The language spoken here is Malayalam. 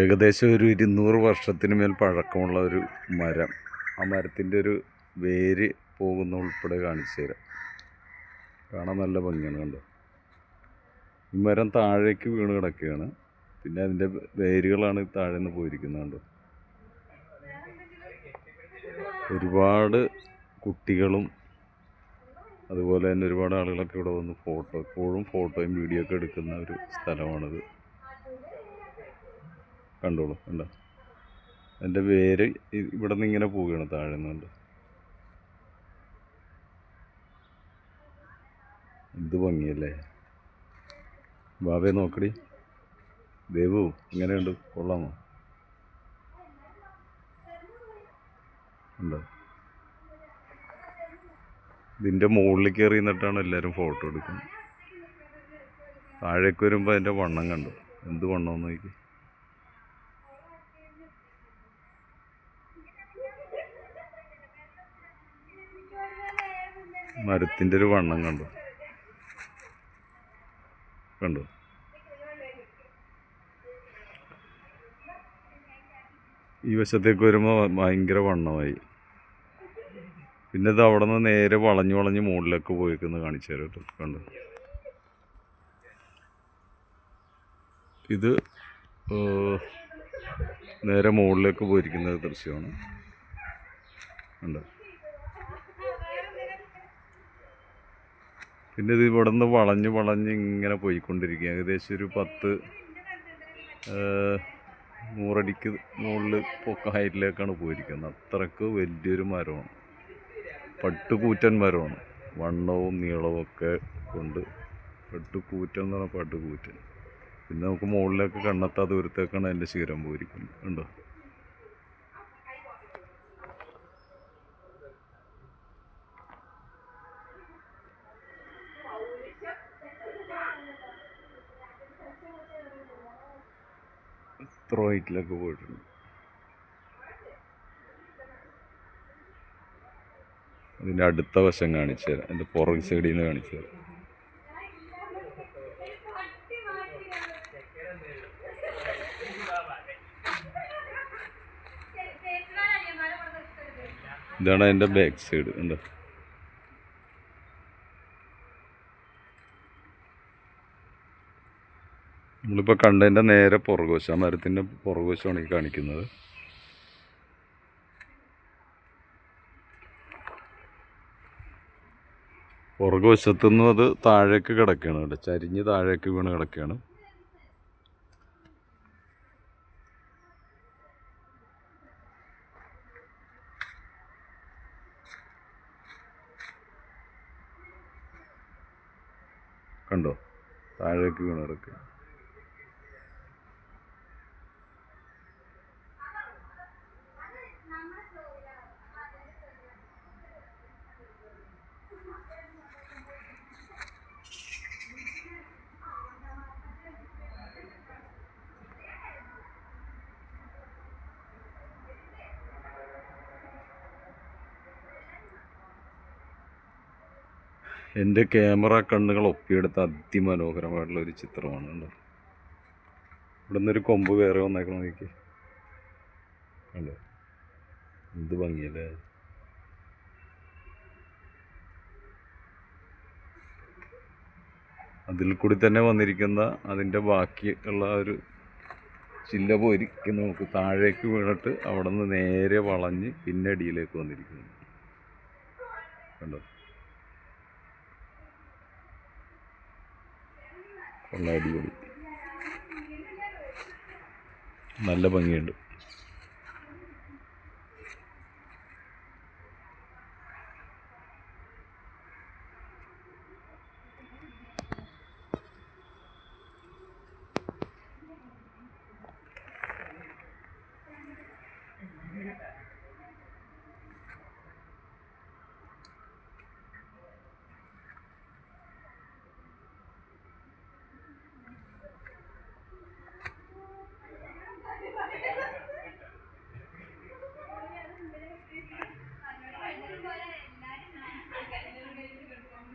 ഏകദേശം ഒരു ഇരുന്നൂറ് വർഷത്തിന് മേൽ പഴക്കമുള്ള ഒരു മരം. ആ മരത്തിന്റെ ഒരു വേര് പോകുന്ന ഉൾപ്പെടെ കാണിച്ചു തരാം. കാണാൻ നല്ല ഭംഗിയാണ് കണ്ടോ? ഈ മരം താഴേക്ക് വീണ് കിടക്കുകയാണ്. പിന്നെ അതിന്റെ വേരുകളാണ് താഴെ നിന്ന് പോയിരിക്കുന്നത് കണ്ടോ? ഒരുപാട് കുട്ടികളും അതുപോലെ തന്നെ ഒരുപാട് ആളുകളൊക്കെ ഇവിടെ വന്ന് ഫോട്ടോ എപ്പോഴും ഫോട്ടോയും വീഡിയോ ഒക്കെ എടുക്കുന്ന ഒരു സ്ഥലമാണിത്. കണ്ടോളൂ കണ്ടോ? എന്റെ ഇ- ഇവിടെ നിന്ന് ഇങ്ങനെ പോവുകയാണ് താഴെ നിന്നുണ്ട് എന്ത് ഭംഗിയല്ലേ? ബാബയെ നോക്കടി. ദേവു എങ്ങനെയുണ്ട് കൊള്ളാമോ? ഉണ്ടോ ഇതിന്റെ മുകളിൽ കയറി നിന്നിട്ടാണ് എല്ലാവരും ഫോട്ടോ എടുക്കുന്നത്. താഴേക്ക് വരുമ്പോൾ അതിന്റെ വണ്ണം കണ്ടു. എന്ത് വണ്ണമെന്ന് നോക്കി മരത്തിന്റെ ഒരു വണ്ണം കണ്ടു. കണ്ടു. ഈ വശത്തേക്ക് വരുമ്പോൾ ഭയങ്കര വണ്ണമായി. പിന്നെ ഇത് അവിടെ നിന്ന് നേരെ വളഞ്ഞു വളഞ്ഞ് മുകളിലേക്ക് പോയിക്കുന്നു കാണിച്ചു തരാം കേട്ടോ കണ്ട്? ഇത് നേരെ മുകളിലേക്ക് പോയിരിക്കുന്ന ദൃശ്യമാണ്. കണ്ടോ? പിന്നെ ഇത് ഇവിടെ നിന്ന് വളഞ്ഞ് വളഞ്ഞ് ഇങ്ങനെ പോയിക്കൊണ്ടിരിക്കുക ഏകദേശം ഒരു പത്ത് നൂറടിക്ക് മുകളിൽ പൊക്ക ഹൈറ്റിലേക്കാണ് പോയിരിക്കുന്നത്. അത്രയ്ക്ക് വലിയൊരു മരമാണ്. പട്ടുകൂറ്റൻ മരമാണ് വണ്ണവും നീളവും ഒക്കെ കൊണ്ട് പട്ടുകൂറ്റൻ എന്ന് പറഞ്ഞാൽ പട്ടുകൂറ്റൻ. പിന്നെ നമുക്ക് മുകളിലേക്ക് കണ്ണെത്താ ദൂരത്തേക്കാണ് അതിന്റെ ശിഖരം പോയിരിക്കുന്നത്. ഉണ്ടോ ഇത്ര ഹൈറ്റിലൊക്കെ പോയിട്ടുണ്ട്. അതിന്റെ അടുത്ത വശം കാണിച്ചു തരാം. എന്റെ പുറക് സൈഡിൽ നിന്ന് കാണിച്ചു തരാം. ഇതാണ് അതിന്റെ ബാക്ക് സൈഡ് ഉണ്ടോ നമ്മളിപ്പോൾ കണ്ടതിന്റെ നേരെ പുറകുവശം മരത്തിന്റെ പുറകുവശമാണ് ഈ കാണിക്കുന്നത്. പുറകുവശത്തുനിന്നും അത് താഴേക്ക് കിടക്കുകയാണ് കേട്ടോ. ചരിഞ്ഞ് താഴേക്ക് വീണ് കിടക്കുകയാണ്. കണ്ടോ? താഴേക്ക് വീണ് കിടക്കുക എന്റെ ക്യാമറ കണ്ണുകൾ ഒപ്പിയെടുത്ത അതിമനോഹരമായിട്ടുള്ള ഒരു ചിത്രമാണ് കണ്ടോ? ഇവിടെ നിന്നൊരു കൊമ്പ് വേറെ വന്നേക്കണം നോക്കി കണ്ടോ? എന്ത് ഭംഗിയല്ലേ? അതിൽ കൂടി തന്നെ വന്നിരിക്കുന്ന അതിന്റെ ബാക്കിയുള്ള ഒരു ചില്ല പോയിരിക്കുന്ന. നമുക്ക് താഴേക്ക് വീണിട്ട് അവിടെ നിന്ന് നേരെ വളഞ്ഞ് പിന്നെ അടിയിലേക്ക് വന്നിരിക്കുന്നു. കണ്ടോ? കൊള്ള അടിപൊളി. നല്ല ഭംഗിയുണ്ട്.